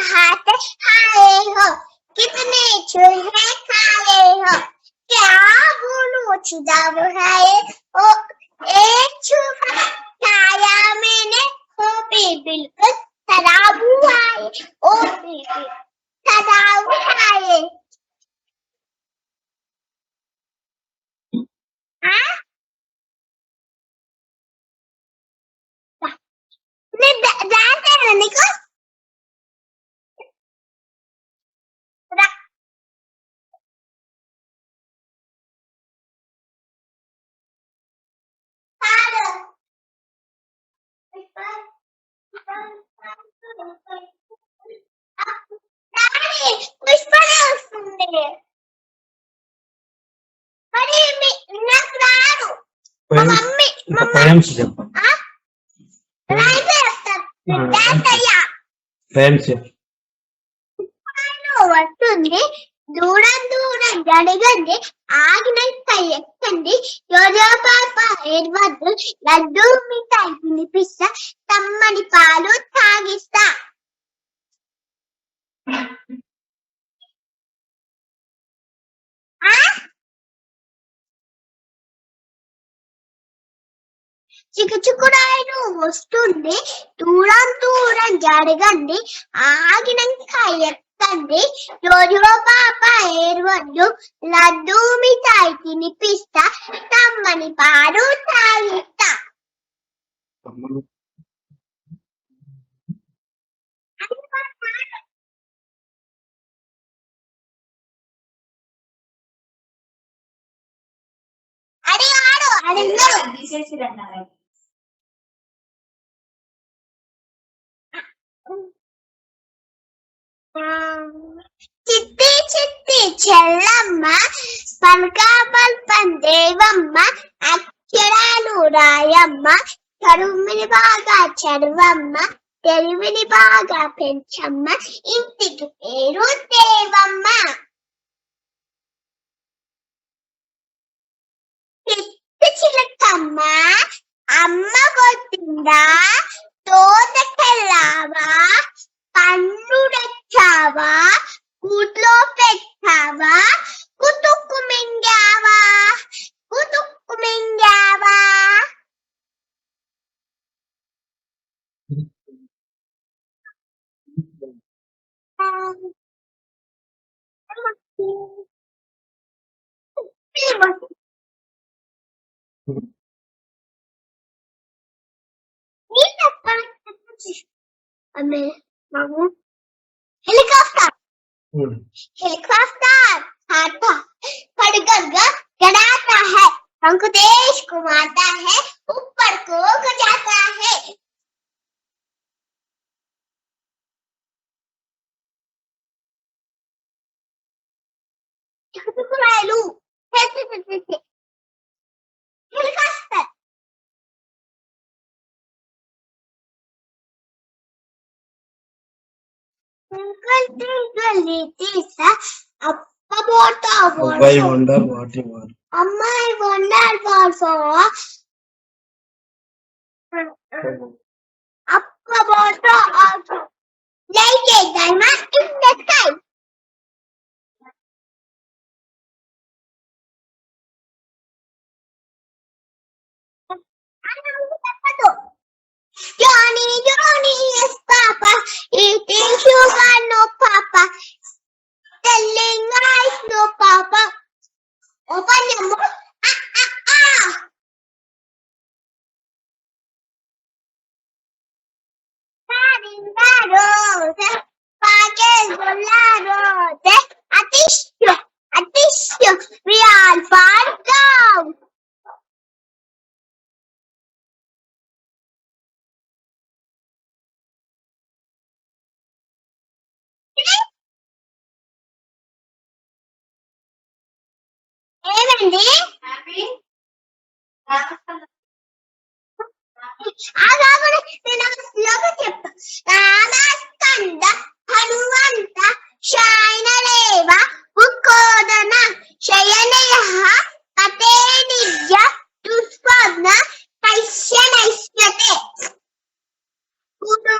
भात खाए हो। कितने चूहे खा हो। क्या बोलूँ चूजा है? ओ, एक चूहा खाया मैंने। वो भी बिल्कुल खराब हुआ है ओ भी खराब हुआ है? दांत है मैंने को। పోయిమ్స్ చెప్పు. పోయమ్స్ చెప్పు. వస్తుంది. దూరం దూరం జరగండి ఆగినాక ఎక్కండి రోజో పాప లడ్డు మిఠాయి తినిపిస్తా తమ్మని పాలు తాగిస్తా ఆ? వస్తుంది దూరం దూరం జరగండి ఆగినాక తండ్రి రోజులో పాప ఏడవద్దు లడ్డు మిఠాయి తినిపిస్తా తమ్మని పాడు తాగిస్తా అది ఆడు అది అడిగారు చిత్తి చిత్తి చెల్లమ్మ పలకాపల్ దేవమ్మ అక్షరాలు రాయమ్మ చదువుని బాగా చదవమ్మ తెలివిని బాగా పెంచమ్మ ఇంటికి పేరు దేవమ్మ. చిట్టి చిలకమ్మ అమ్మ కొట్టిందా తోటకెళ్ళావా हेलीकॉप्टर। हेलीकॉप्टर आता खड़गस गड़ाता है। हमको देश घुमाता है ऊपर को गजाता है। हेलीकॉप्टर అబ్బాయి world. వండర్ వాటి వారు అమ్మాయి wonder also up about the also. Like a diamond in the sky. Johnny, Johnny is Papa, eating చెప్తా. రామస్కంద హనుమంత శయనలేవ ఉక్కోదన శయనయ కతే నిజ దుష్పర్ణ పశ్యనైష్యతే విష్ణు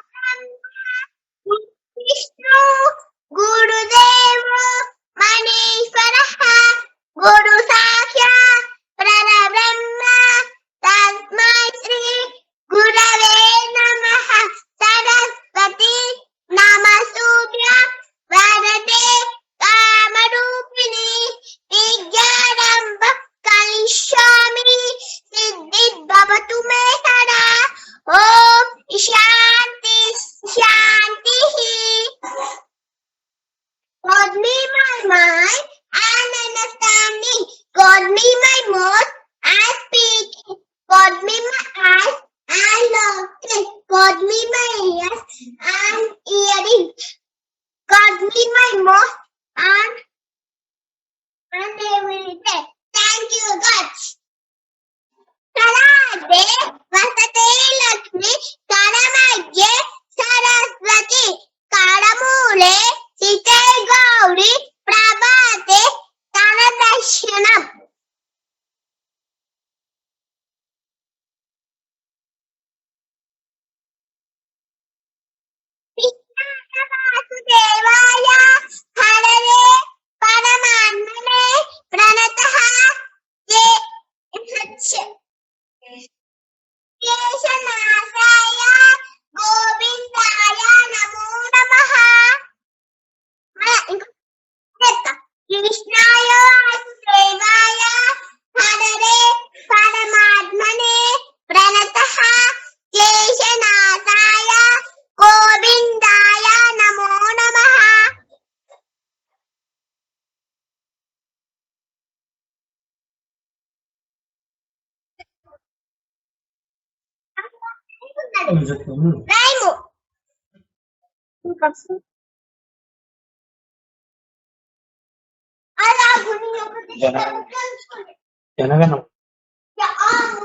అలా గుని ఒకటి జన- తెలుసుకోండి జనగణం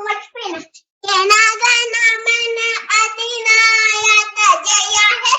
మర్చిపోయినా జనగణమన అధినాయక జయ హే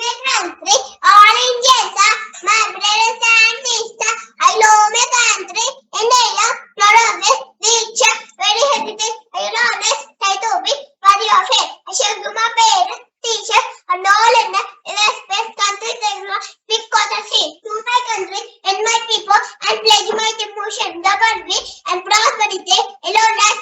country, all Indians are my brothers and sisters. I love my country and I am not always rich, very hesitant. I will always try to be worthy of it. I shall do my parents, teachers, and all in the respect country because I see to my country and my people and pledge my devotion, the country and prosperity alone as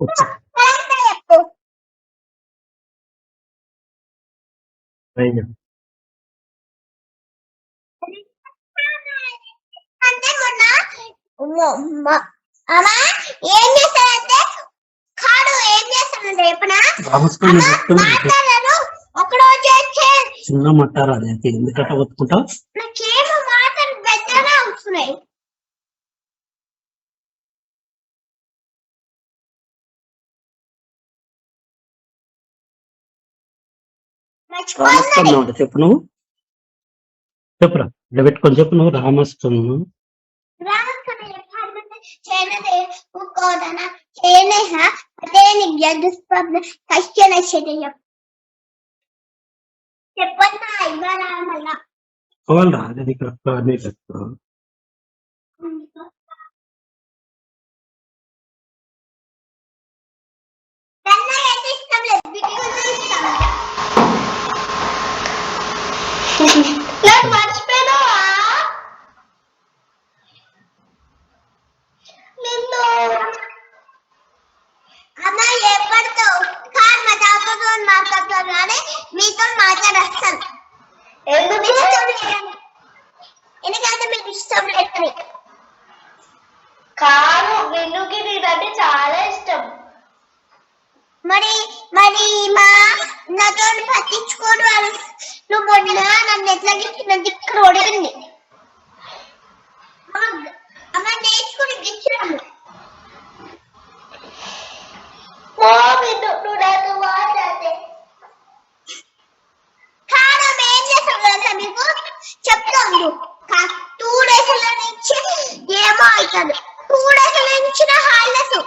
నువ్వు చెప్పు. అంటే మొన్న అమ్మా ఏం చేస్తాడంటే కాడు ఏం చేస్తాడంటే చెప్పనా? రామస్వామి మాట్లాడారు. ఒకరోజు వచ్చే చిన్న మట్టారు అది? అయితే ఎందుకంటే ఒత్తుకుంటావు ఉంటే చెప్పు నువ్వు. చెప్పురా. ఇలా పెట్టుకొని చెప్పు నువ్వు. చెప్పన్నా ఇవ్వరా మళ్ళా? అది ఇక్కడ ఎందుకు? ఇష్టం లేదని ఎందుకంటే మీకు ఇష్టం లేదని కాదు వెన్నుకి నీదంటే చాలా ఇష్టం. మరి మరి మా నాతో పట్టించుకోడు వాళ్ళు నువ్వు మొన్న నన్ను ఎట్లా గిచ్చినట్టు ఇక్కడ ఒడిగింది. అమ్మ నేర్చుకుని గిచ్చినాము ఓ విన్ను నువ్వు నాతో మాట్లాడే కదా మీకు చెప్తాము టూ డేస్ నుంచి ఏమో అవుతుంది టూ డేస్ నుంచి నా హాలిడేస్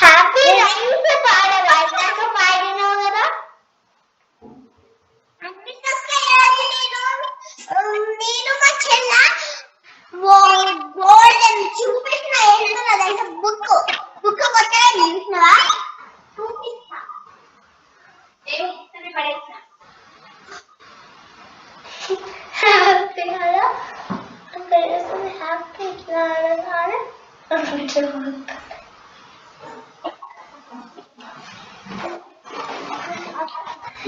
హ్యాపీ నేను మా చెల్ల గోల్డెన్ చూపించిన ఏంటో బుక్. బుక్ కొట్టగా చూసినవా చూపిస్తా. కదా అక్కడ హ్యాపీ కాదు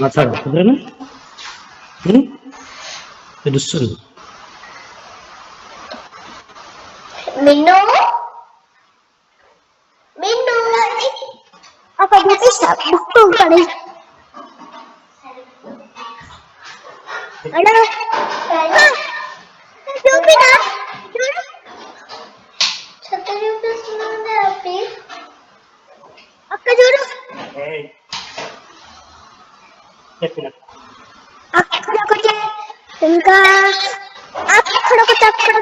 మాట్లాడు. కుదరనా ఉం? తెలుస్తుంది మిన్ను మిన్ను ఒక చూపిస్తా బుక్ ఉంటుంది హలో చూపినా చూడు చెత్త చూపిస్తుంది హ్యాపీ అక్క చూడు చెప్పిన అక్కడ ఇంకా అక్కడ ఒకటి అక్కడ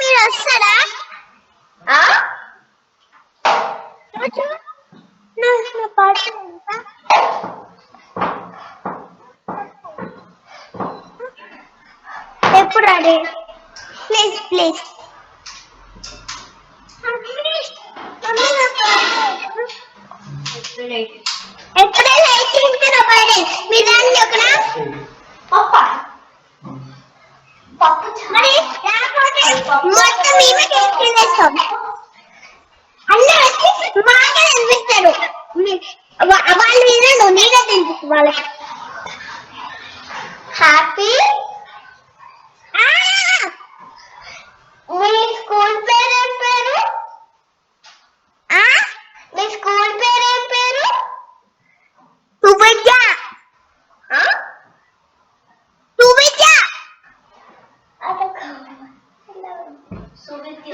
మీరు వస్తారా ఎప్పుడు అడే ప్లీజ్ ప్లీజ్. మొత్తం మేమే తీసుకెళ్ళేస్తాం అందరూ వచ్చి మాకే తినిపిస్తారు. వాళ్ళు వినడు నేనే తినిపిస్తాను వాళ్ళకి. హ్యాపీ మీ స్కూల్ పేరు పేరు? మీ స్కూల్ పేరు 左边第